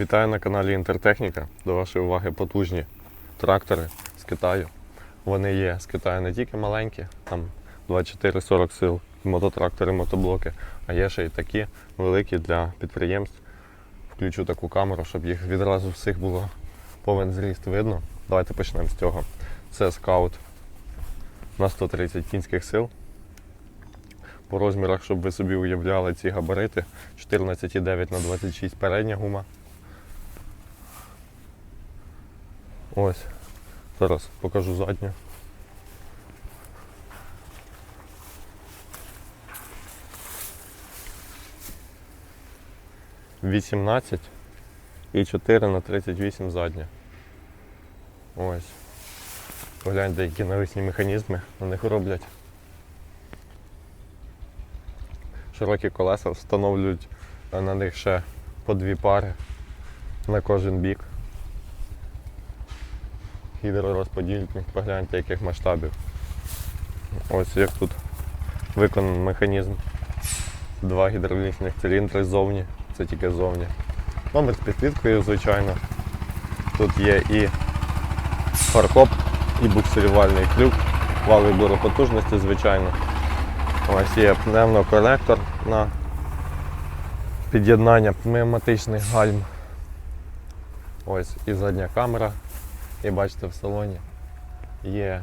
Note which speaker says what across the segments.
Speaker 1: Вітаю на каналі Інтертехніка. До вашої уваги потужні трактори з Китаю. Вони є з Китаю не тільки маленькі, там 24-40 сил, мототрактори, мотоблоки, а є ще й такі великі для підприємств. Включу таку камеру, щоб їх відразу всіх було повен зріст видно. Давайте почнемо з цього. Це скаут на 130 кінських сил. По розмірах, щоб ви собі уявляли ці габарити, 14,9 на 26 передня гума. Ось. Зараз покажу задню. Вісімнадцять і 4 на 38 задня. Ось. Погляньте, які навісні механізми на них роблять. Широкі колеса встановлюють е, на них ще по дві пари на кожен бік. Гідророзподільник, погляньте, яких масштабів. Ось як тут виконаний механізм. Два гідравлічних циліндри ззовні, це тільки ззовні. Номер з підсвіткою, звичайно. Тут є і фаркоп, і буксирувальний крюк, вал вибору потужності, звичайно. Ось є пневмоконектор на під'єднання пневматичних гальм. Ось і задня камера. І бачите в салоні є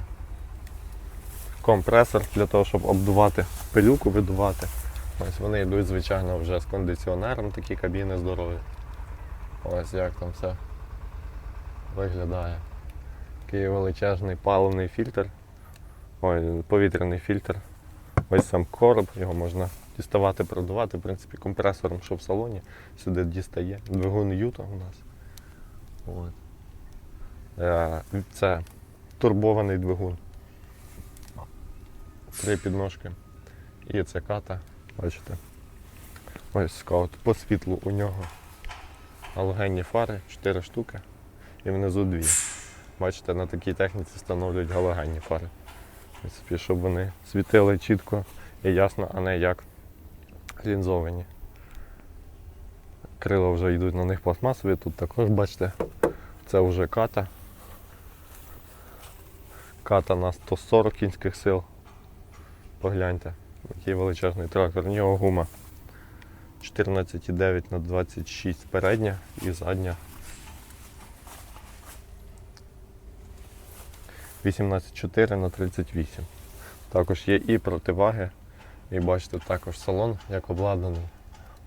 Speaker 1: компресор для того, щоб обдувати пилюку, видувати. Ось вони йдуть, звичайно, вже з кондиціонером, такі кабіни здорові. Ось як там все виглядає. Такий величезний паливний фільтр. Ой, повітряний фільтр. Ось сам короб, його можна діставати, продувати, в принципі, компресором, що в салоні, сюди дістає. Двигун Юта у нас. От. Е, Це турбований двигун. Три підножки. І це ката, бачите. Ось скаут. По світлу у нього галогенні фари, 4 штуки. І внизу дві. Бачите, на такій техніці встановлюють галогенні фари. В щоб вони світили чітко і ясно, а не як лінзовані. Крила вже йдуть на них пластмасові, тут також бачите, це вже ката. Ката на 140 кінських сил. Погляньте, який величезний трактор. У нього гума 14,9 на 26 передня і задня. 18,4 на 38. Також є і противаги. І бачите, також салон як обладнаний.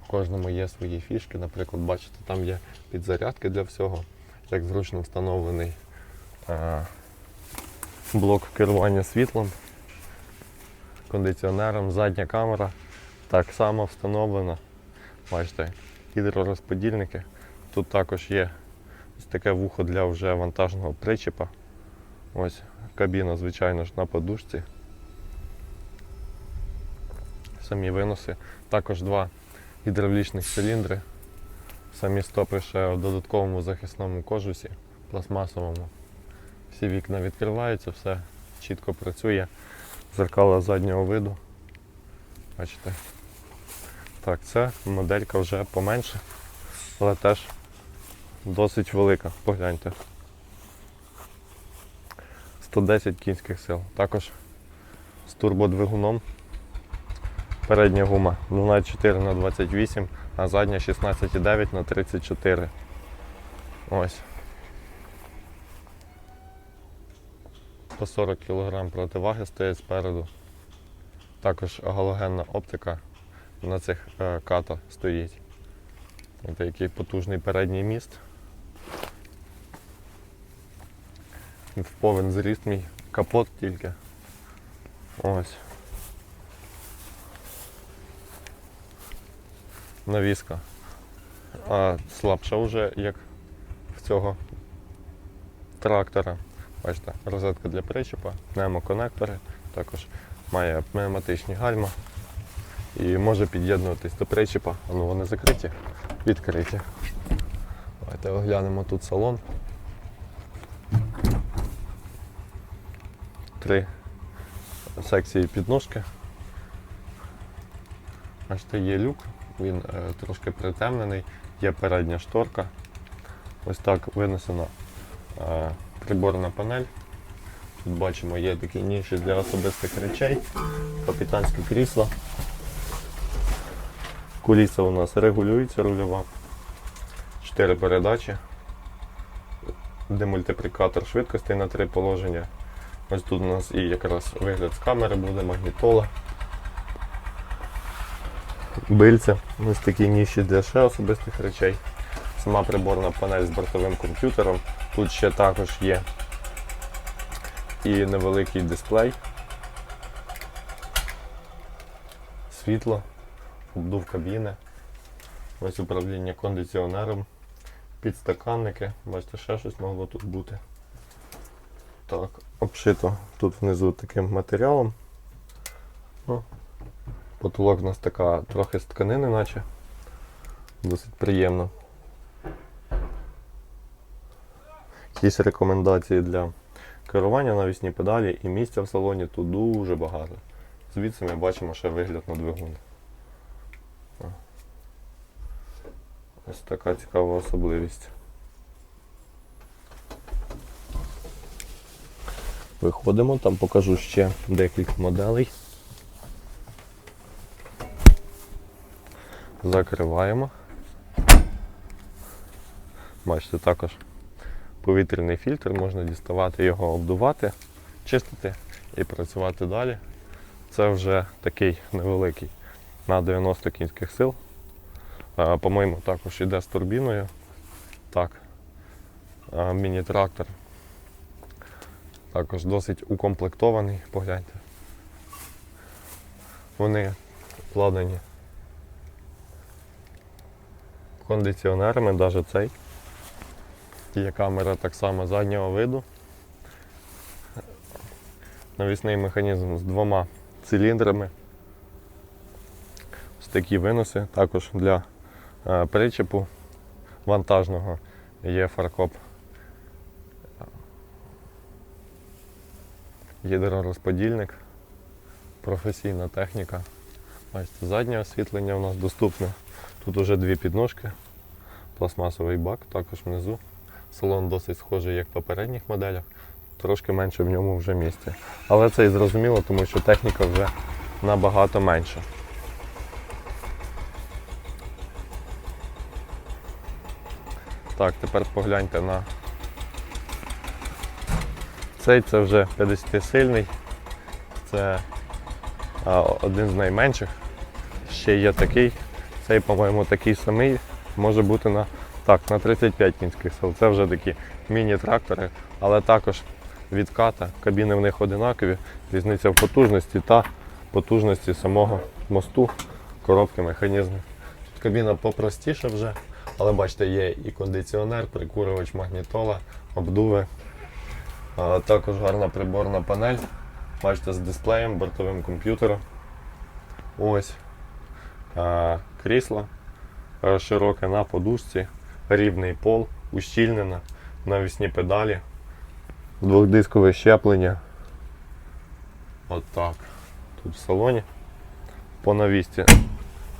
Speaker 1: У кожному є свої фішки. Наприклад, бачите, там є підзарядки для всього, як зручно встановлений е, блок керування світлом, кондиціонером, задня камера так само встановлена. Бачите, гідророзподільники. Тут також є ось таке вухо для вже вантажного причепа. Ось кабіна, звичайно ж, на подушці. Самі виноси. Також два гідравлічних циліндри. Самі стопи ще в додатковому захисному кожусі, пластмасовому. Всі вікна відкриваються, все чітко працює. Зеркала заднього виду. Бачите. Так, це моделька вже поменше, але теж досить велика. Погляньте. 110 кінських сил. Також з турбодвигуном. Передня гума 12,4 на 28, а задня 16,9 на 34. Ось. По 40 кг противаги стоять спереду. Також галогенна оптика на цих е, ката стоїть. Ось такий потужний передній міст. В повен зріст мій капот тільки. Ось. Навіска. А слабша вже, як в цього трактора. Бачите, розетка для причепа, пневмоконектори, також має пневматичні гальма і може під'єднуватись до причепа. Ну вони закриті, відкриті. Давайте оглянемо тут салон. Три секції підножки. Бачите, є люк, він е, трошки притемнений, є передня шторка, Ось так винесена е, приборна панель. Тут бачимо, є такі ніші для особистих речей, капітанське крісло. Куліса у нас регулюється рульова. Чотири передачі. Демультиплікатор швидкостей на три положення. Ось тут у нас і якраз вигляд з камери буде, магнітола. Бильця. Ось такі ніші для ще особистих речей. Сама приборна панель з бортовим комп'ютером. Тут ще також є і невеликий дисплей. Світло, обдув кабіни. Ось управління кондиціонером, підстаканники. Бачите, ще щось могло тут бути. Так, обшито тут внизу таким матеріалом. Ну, потолок у нас така трохи з тканини, наче. Досить приємно. Якісь рекомендації для керування навісні педалі і місця в салоні тут дуже багато. Звідси ми бачимо ще вигляд на двигун. Ось така цікава особливість. Виходимо, там покажу ще декілька моделей. Закриваємо. Бачите, також повітряний фільтр, можна діставати його, обдувати, чистити і працювати далі. Це вже такий невеликий на 90 кінських сил. Е, По-моєму, також йде з турбіною. Так. Е, Міні-трактор. Також досить укомплектований, погляньте. Вони вкладені кондиціонерами, навіть цей. Є камера так само заднього виду. Навісний механізм з двома циліндрами. Ось такі виноси. Також для е, причепу вантажного є фаркоп. Гідророзподільник, професійна техніка. Бачите, заднє освітлення у нас доступне. Тут уже дві підножки, пластмасовий бак, також внизу. Салон досить схожий, як в попередніх моделях, трошки менше в ньому вже місця. Але це і зрозуміло, тому що техніка вже набагато менша. Так, тепер погляньте на цей, це вже 50-сильний. Це а, один з найменших. Ще є такий. Цей, по-моєму, такий самий. Може бути на так, на 35 кінських сил. Це вже такі міні-трактори, але також відката. Кабіни в них одинакові. Різниця в потужності та потужності самого мосту, коробки, механізму. Тут кабіна попростіша вже, але бачите, є і кондиціонер, прикурювач магнітола, обдуви. Також гарна приборна панель. Бачите, з дисплеєм, бортовим комп'ютером. Ось. А, крісло е, широке на подушці, рівний пол, ущільнена, навісні педалі, двохдискове щеплення. От так. Тут в салоні. По навісті,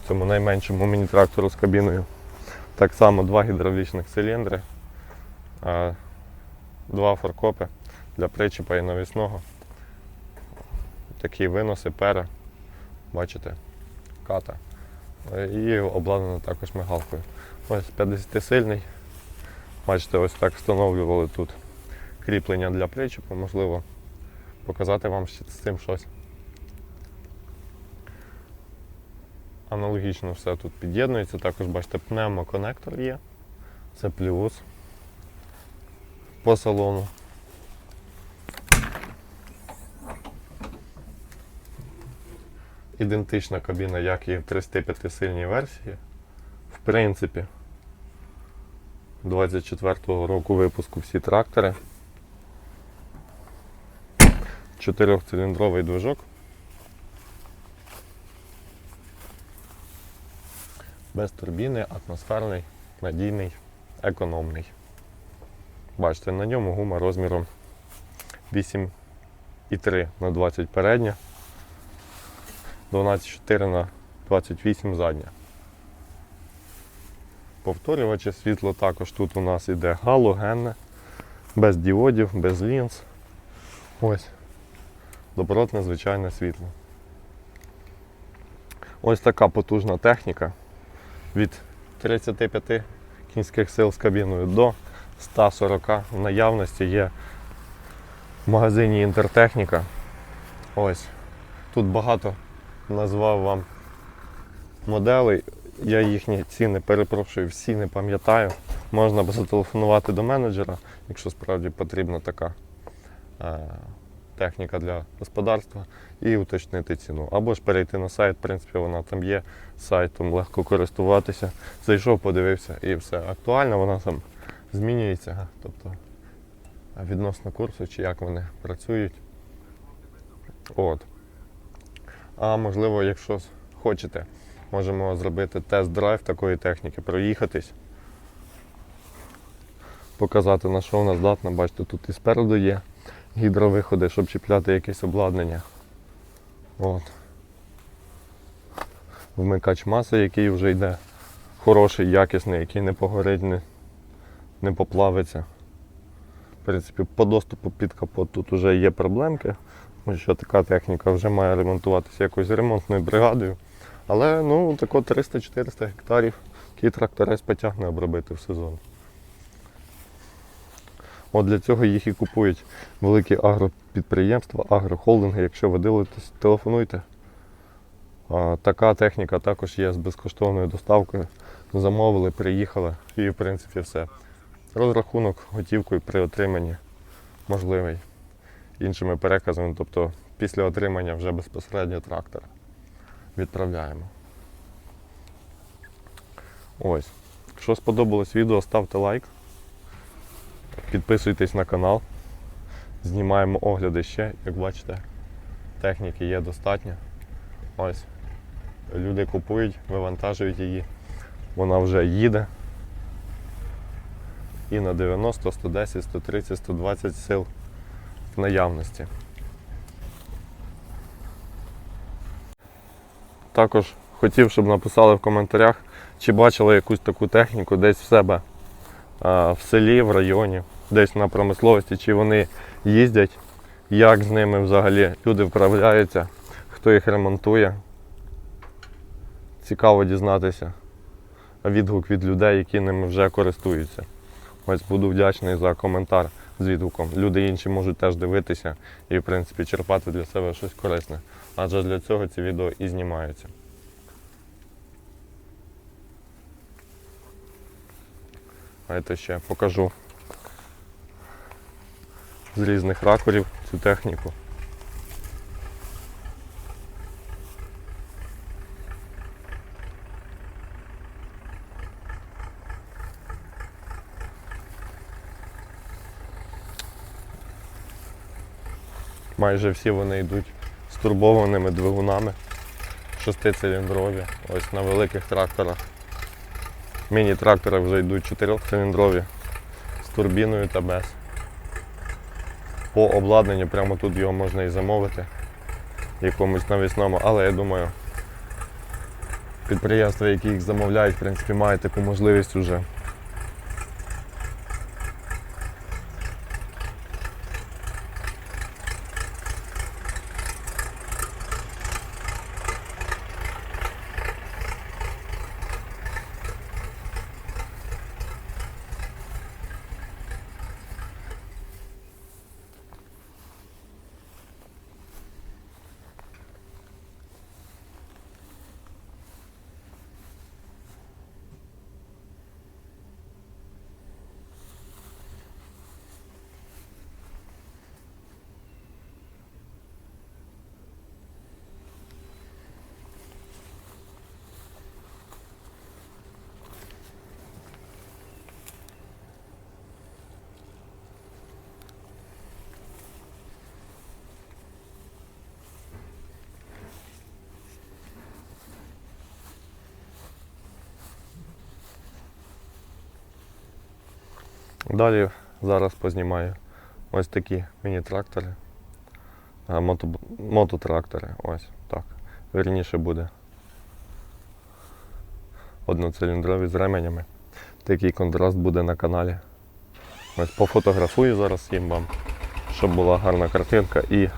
Speaker 1: цьому найменшому міні-трактору з кабіною. Так само два гідравлічних циліндри, два фаркопи для причіпа і навісного. Такі виноси, пера, бачите, ката. І обладнано також мигалкою. Ось 50-сильний. Бачите, ось так встановлювали тут кріплення для причепу, можливо, показати вам з цим щось. Аналогічно все тут під'єднується, також бачите, пневмоконектор є. Це плюс по салону. Ідентична кабіна, як і в 35-сильній версії. В принципі, 24-го року випуску всі трактори. Чотирьохциліндровий движок. Без турбіни, атмосферний, надійний, економний. Бачите, на ньому гума розміром 8,3 на 20 передня, 12,4 на 28 задня. Повторювачі світло також тут у нас іде галогенне, без діодів, без лінз. Ось. Добротне звичайне світло. Ось така потужна техніка від 35 кінських сил з кабіною до 140 в наявності є в магазині Інтертехніка. Ось. Тут багато назвав вам моделей. Я їхні ціни перепрошую, всі не пам'ятаю. Можна зателефонувати до менеджера, якщо справді потрібна така е, техніка для господарства, і уточнити ціну. Або ж перейти на сайт, в принципі, вона там є, сайтом легко користуватися. Зайшов, подивився і все. Актуальна вона там змінюється. Тобто відносно курсу, чи як вони працюють. От. А можливо, якщо хочете, можемо зробити тест-драйв такої техніки, проїхатись, показати на що вона здатна. Бачите, тут і спереду є гідровиходи, щоб чіпляти якесь обладнання. От. Вмикач маси, який вже йде хороший, якісний, який не погорить, не, не поплавиться. В принципі, по доступу під капот тут вже є проблемки, тому що така техніка вже має ремонтуватися якоюсь ремонтною бригадою. Але ну, тако 300-400 гектарів, який тракторець потягне обробити в сезон. От для цього їх і купують великі агропідприємства, агрохолдинги. Якщо ви дивитесь, телефонуйте. Така техніка також є з безкоштовною доставкою. Замовили, приїхали і в принципі все. Розрахунок готівкою при отриманні можливий іншими переказами, тобто після отримання вже безпосередньо трактора відправляємо. Ось. Якщо сподобалось відео, ставте лайк. Підписуйтесь на канал. Знімаємо огляди ще, як бачите, техніки є достатньо. Ось. Люди купують, вивантажують її. Вона вже їде. І на 90, 110, 130, 120 сил в наявності. Також хотів, щоб написали в коментарях, чи бачили якусь таку техніку десь в себе в селі, в районі, десь на промисловості, чи вони їздять, як з ними взагалі люди вправляються, хто їх ремонтує. Цікаво дізнатися відгук від людей, які ними вже користуються. Ось буду вдячний за коментар з відгуком. Люди інші можуть теж дивитися і, в принципі, черпати для себе щось корисне. Адже для цього ці відео і знімаються. Давайте ще покажу з різних ракурів цю техніку. Майже всі вони йдуть з турбованими двигунами, шестициліндрові, ось на великих тракторах. Міні-трактори вже йдуть чотирьохциліндрові з турбіною та без. По обладнанню прямо тут його можна і замовити якомусь навісному, але я думаю, підприємства, які їх замовляють, в принципі, мають таку можливість вже. Далі зараз познімаю ось такі міні-трактори, мото, мототрактори. Ось так. Вірніше буде. Одноциліндрові з ременями. такий контраст буде на каналі. Ось пофотографую зараз їм вам, щоб була гарна картинка і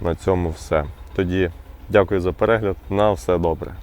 Speaker 1: на цьому все. Тоді дякую за перегляд. На все добре.